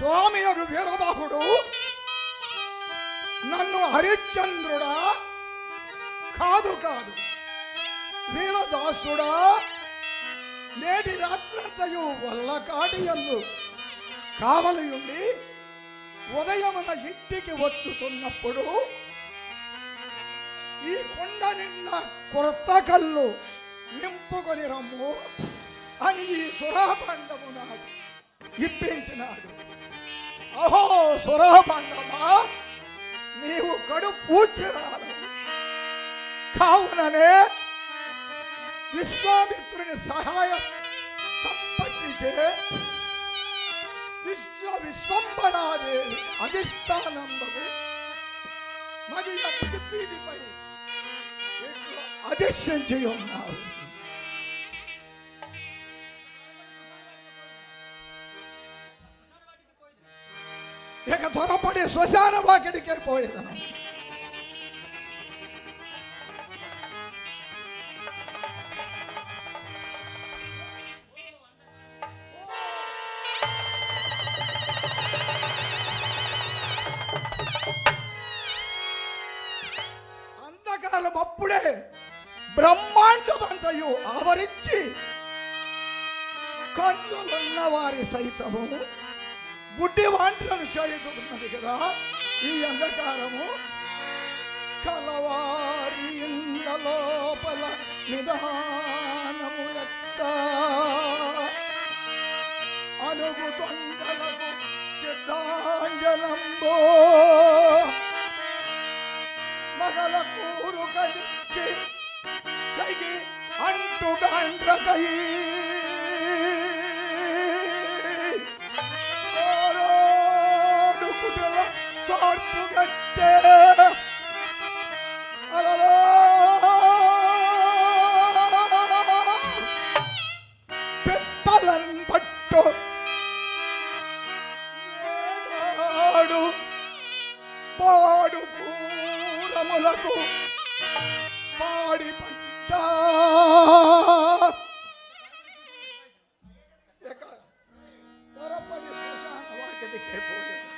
స్వామి యొక్క వీరబాహుడు నన్ను హరిశ్చంద్రుడా? కాదు కాదు. వీరదాసుడా? నేటి రాత్రంతయు వల్ల కాటియందు కావలియుండి ఉదయమున ఇంటికి వచ్చుతున్నప్పుడు ఈ కొండ నిన్న కొత్త కళ్ళు నింపుకొని రమ్ము అని ఈ సురాభండము నాకు ఇప్పించినాడు. అహో సురాభండమా నీవు కడు పూజ్యరాలు. కావుననే విశ్వామిత్రుని సహాయం సంపత్తిచే విశ్వ విశ్వంబరాదేవి అధిష్టానంబము. మరి పీఠిపై ఇట్లు అధిష్ఠించి ఉన్నారు ఇక త్వరపడి శ్మశాన వాకిడికే పోయేదను అంధకారం అప్పుడే బ్రహ్మాండమంతయు ఆవరించి కన్నులున్న వారి సైతము గుడ్డి వాంటలను చేయుతున్నది కదా. ఈ అంధకారము కలవారి లోపల నిదానము లెక్క అనుగు తొందలకు సిద్ధాంజలంబో మగల కూరు కలిచి తగి అంటుగాండ్రకై పాడు పాడు కూరములకు పాడి పంట. ఇక త్వరపడి శ్మశాన వాకిటికే పోయేది.